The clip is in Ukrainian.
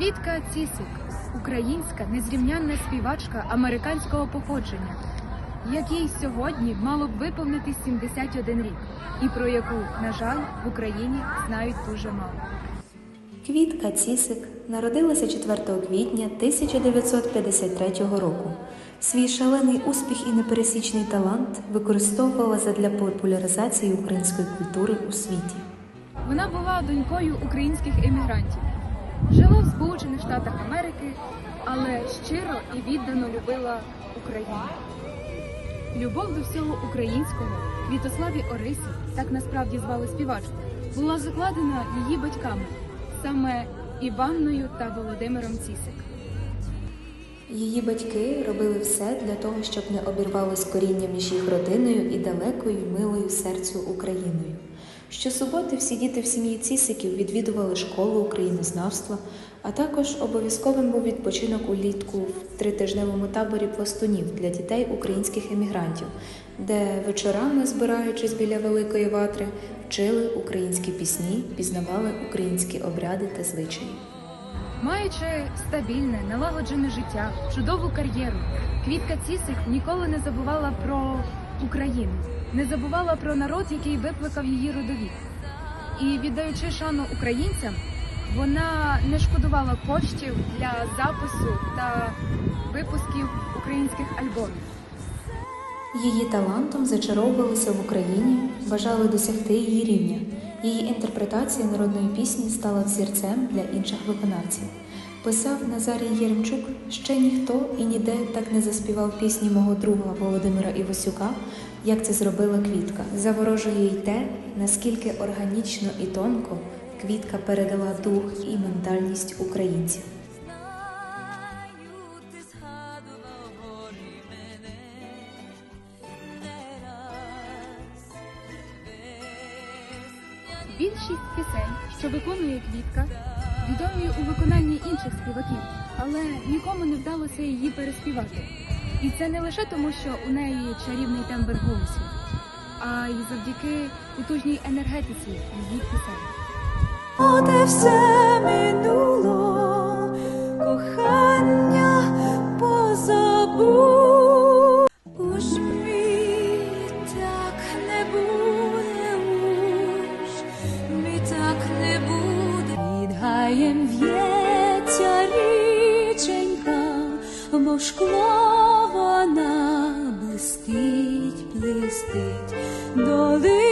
Цісик українська незрівнянна співачка американського походження, якій сьогодні мало б виповнити 71 рік, і про яку, на жаль, в Україні знають дуже мало. Квітка Цісик народилася 4 квітня 1953 року. Свій шалений успіх і непересічний талант використовувала задля популяризації української культури у світі. Вона була донькою українських емігрантів, жила в Сполучених Штатах Америки, але щиро і віддано любила Україну. Любов до всього українського Квітославі Орисі, так насправді звали співачку, була закладена її батьками, саме Іванною та Володимиром Цісик. Її батьки робили все для того, щоб не обірвалось коріння між їх родиною і далекою милою серцю Україною. Щосуботи всі діти в сім'ї Цісиків відвідували школу українознавства, а також обов'язковим був відпочинок улітку в тритижневому таборі пластунів для дітей українських емігрантів, де вечорами, збираючись біля великої ватри, вчили українські пісні, пізнавали українські обряди та звичаї. Маючи стабільне, налагоджене життя, чудову кар'єру, Квітка Цісик ніколи не забувала про Україну, не забувала про народ, який викликав її родовід. І віддаючи шану українцям, вона не шкодувала коштів для запису та випусків українських альбомів. Її талантом зачаровувалися в Україні, бажали досягти її рівня. Її інтерпретація народної пісні стала взірцем для інших виконавців. Писав Назарій Єремчук, ще ніхто і ніде так не заспівав пісні мого друга Володимира Івасюка, як це зробила Квітка. Заворожує й те, наскільки органічно і тонко Квітка передала дух і ментальність українців. Більшість пісень, що виконує Квітка, відомі у виконанні інших співаків, але нікому не вдалося її переспівати. І це не лише тому, що у неї чарівний тембр голосу, а й завдяки потужній енергетиці її пісень. Оте все минуло, кохання позабув. Гаєм в'ється річенька, бо шкло вона блистить, блистить, доли